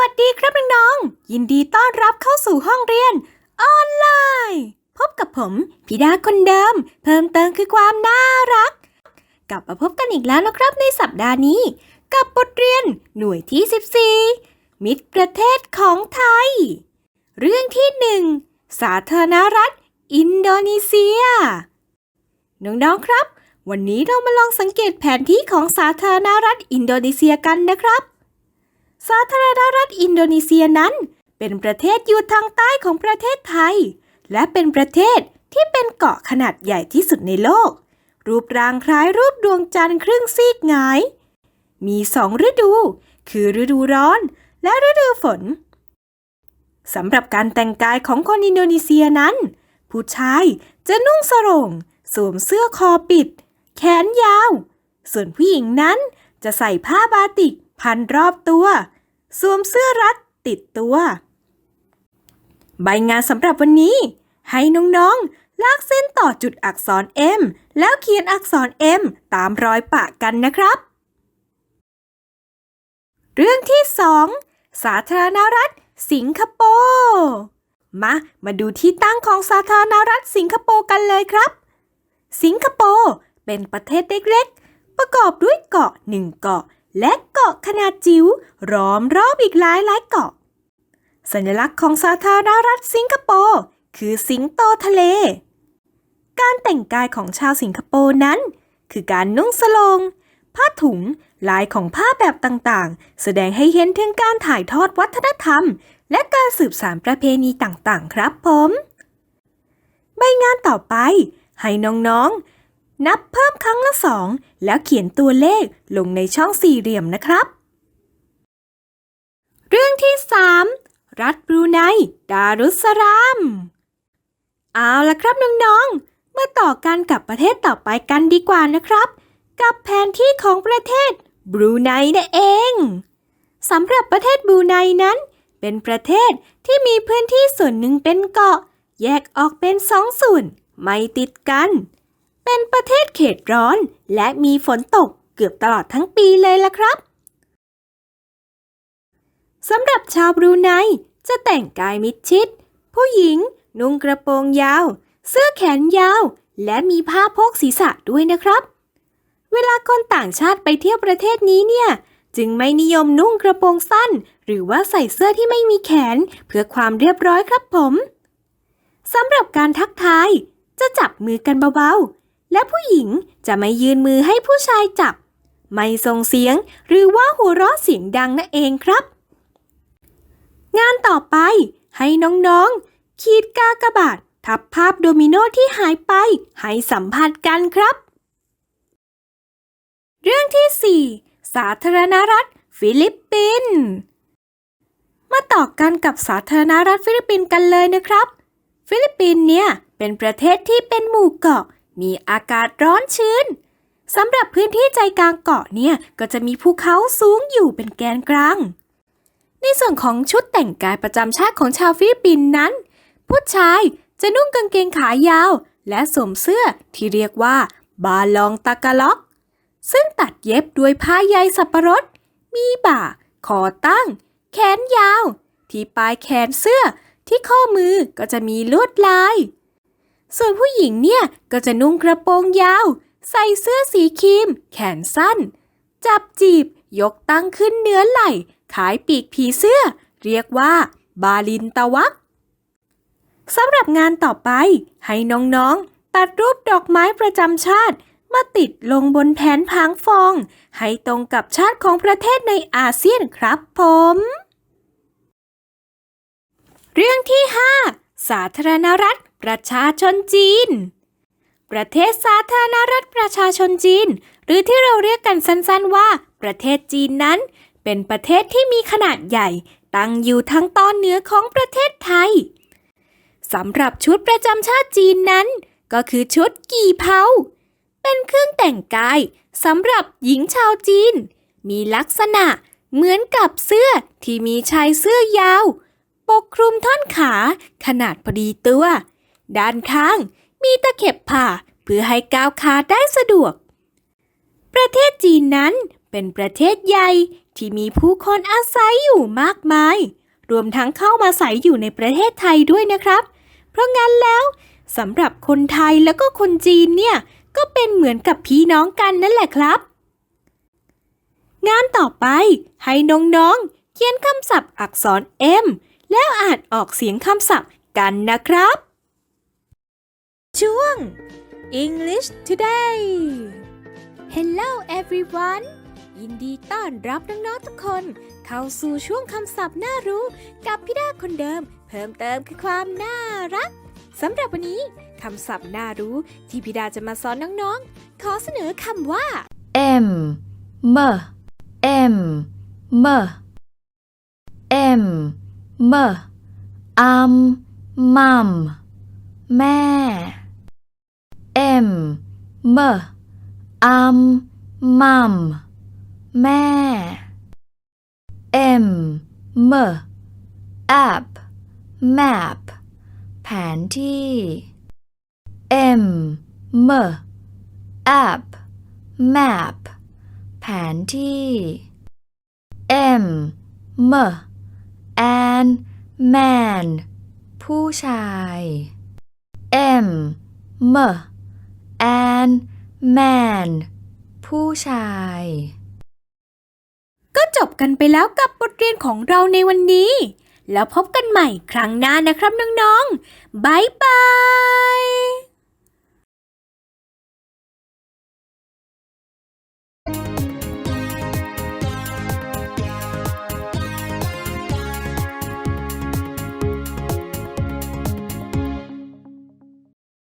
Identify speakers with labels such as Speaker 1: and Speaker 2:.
Speaker 1: วัสดีครับน้องๆ ยินดีต้อนรับเข้าสู่ห้องเรียน ออนไลน์ พบกับผมพิดาคนเดิม เพิ่มเติมคือความน่ารัก กลับมาพบกันอีกแล้วนะครับในสัปดาห์นี้ กับบทเรียนหน่วยที่ 14 มิตรประเทศของไทย เรื่องที่หนึ่งสาธารณรัฐ อินโดนีเซีย น้องๆครับ วันนี้เรามาลองสังเกตแผนที่ของสาธารณรัฐอินโดนีเซียกันนะครับ สาธารณรัฐอินโดนีเซียนั้น เป็นประเทศอยู่ทางใต้ของประเทศไทย และเป็นประเทศที่เป็นเกาะขนาดใหญ่ที่สุดในโลก รูปร่างคล้ายรูปดวงจันทร์ครึ่งซีกหงาย มีสองฤดู คือฤดูร้อนและฤดูฝนสำหรับการแต่งกายของคนอินโดนีเซียนั้น ผู้ชายจะนุ่งสรงสวมเสื้อคอปิด แขนยาว ส่วนผู้หญิงนั้นจะใส่ผ้าบาติกพันรอบตัว สวมเสื้อรัดติดตัว ใบงานสำหรับวันนี้ ให้น้องๆ ลากเส้นต่อจุดอักษร M แล้วเขียนอักษร M ตามรอยปะกันนะครับ เรื่องที่สองสาธารณรัฐ สิงคโปร์มา มาดูที่ตั้งของสาธารณรัฐสิงคโปร์กันเลยครับ สิงคโปร์เป็นประเทศเล็กๆ ประกอบด้วยเกาะหนึ่งเกาะ และเกาะขนาดจิ๋วล้อมรอบอีกหลายหลายเกาะ สัญลักษณ์ของสาธารณรัฐสิงคโปร์คือสิงโตทะเล การแต่งกายของชาวสิงคโปร์นั้น คือการนุ่งสลง ผ้าถุงลายของผ้าแบบต่างๆ แสดงให้เห็นถึงการถ่ายทอดวัฒนธรรม และการสืบสานประเพณีต่างๆ ครับผม ใบงานต่อไป ให้น้องๆ นับเพิ่มครั้งละสองแล้วเขียนตัวเลขลงในช่องสี่เหลี่ยมนะครับ เรื่องที่ 3 รัฐบรูไนดารุสสลาม เอาละครับน้องๆ มาต่อกันกับประเทศต่อไปกันดีกว่านะครับ กับแผนที่ของประเทศบรูไนนั่นเองสำหรับประเทศบรูไนนั้น เป็นประเทศที่มีพื้นที่ส่วนหนึ่งเป็นเกาะ แยกออกเป็นสองส่วน ไม่ติดกัน เป็นประเทศเขตร้อน และมีฝนตกเกือบตลอดทั้งปีเลยล่ะครับสำหรับชาวบรูไนจะแต่งกายมิดชิด ผู้หญิง นุ่งกระโปรงยาว เสื้อแขนยาว และมีผ้าโพกศีรษะด้วยนะครับ เวลาคนต่างชาติไปเที่ยวประเทศนี้เนี่ย จึงไม่นิยมนุ่งกระโปรงสั้น หรือว่าใส่เสื้อที่ไม่มีแขนเพื่อความเรียบร้อยครับผมสำหรับการทักทาย จะจับมือกันเบาๆ และผู้หญิงจะไม่ยืนมือให้ผู้ชายจับ ไม่ส่งเสียงหรือว่าหัวเราะเสียงดังนั่นเองครับ งานต่อไปให้น้องๆ ขีดกากบาททับภาพโดมิโนที่หายไปให้สัมผัสกันครับ เรื่องที่ 4 สาธารณรัฐ ฟิลิปปินส์มาต่อกันกับสาธารณรัฐฟิลิปปินส์กันเลยนะครับ ฟิลิปปินส์เนี่ยเป็นประเทศที่เป็นหมู่เกาะ มีอากาศร้อนชื้นสำหรับพื้นที่ใจกลางเกาะเนี่ยก็จะมีภูเขาสูงอยู่เป็นแกนกลาง ในส่วนของชุดแต่งกายประจำชาติของชาวฟิลิปปินส์นั้น ผู้ชายจะนุ่งกางเกงขายาว และสวมเสื้อที่เรียกว่า บาลองตากาล็อก ซึ่งตัดเย็บด้วยผ้าใยสับปะรด มีบ่า คอตั้ง แขนยาว ที่ปลายแขนเสื้อที่ข้อมือก็จะมีลวดลาย ส่วนผู้หญิงเนี่ยก็จะนุ่งกระโปรงยาว ใส่เสื้อสีครีม แขนสั้น จับจีบ ยกตั้งขึ้นเหนือไหล่ ขายปีกผีเสื้อ เรียกว่า บาลินตะวักสำหรับงานต่อไป ให้น้องๆ ตัดรูปดอกไม้ประจำชาติ มาติดลงบนแผนผางฟอง ให้ตรงกับชาติของประเทศในอาเซียนครับผม เรื่องที่ 5 สาธารณรัฐ ประชาชนจีน ประเทศสาธารณรัฐประชาชนจีน หรือที่เราเรียกกันสั้นๆว่า ประเทศจีนนั้น เป็นประเทศที่มีขนาดใหญ่ ตั้งอยู่ทางตอนเหนือของประเทศไทยสำหรับชุดประจำชาติจีนนั้น ก็คือชุดกี่เผาเป็นเครื่องแต่งกายสำหรับหญิงชาวจีน มีลักษณะเหมือนกับเสื้อที่มีชายเสื้อยาว ปกคลุมท่อนขาขนาดพอดีตัว ด้านข้างมีตะเข็บผ่าเพื่อให้ก้าวขาได้สะดวก ประเทศจีนนั้นเป็นประเทศใหญ่ที่มีผู้คนอาศัยอยู่มากมาย รวมทั้งเข้ามาอาศัยอยู่ในประเทศไทยด้วยนะครับ เพราะงั้นแล้วสำหรับคนไทยแล้วก็คนจีนเนี่ยก็เป็นเหมือนกับพี่น้องกันนั่นแหละครับ งานต่อไปให้น้องๆเขียนคำศัพท์อักษร M แล้วอ่านออกเสียงคำศัพท์กันนะครับ ช่วง English Today Hello everyone ยินดีต้อนรับน้องๆทุกคน เข้าสู่ช่วงคำศัพท์น่ารู้กับพี่ดาคนเดิม เพิ่มเติมคือความน่ารักสำหรับวันนี้คำศัพท์น่ารู้ที่พี่ดาจะมาสอนน้องๆ ขอเสนอคำว่า
Speaker 2: M M M M M M อัมมัมแม่ M M อัมมัม แม่ M M app map แผนที่ M M app map แผนที่ M M and man ผู้ชาย M M and man ผู้ชาย
Speaker 1: ก็จบกันไปแล้วกับบทเรียนของเราในวันนี้ แล้วพบกันใหม่ครั้งหน้านะครับน้องๆบายบาย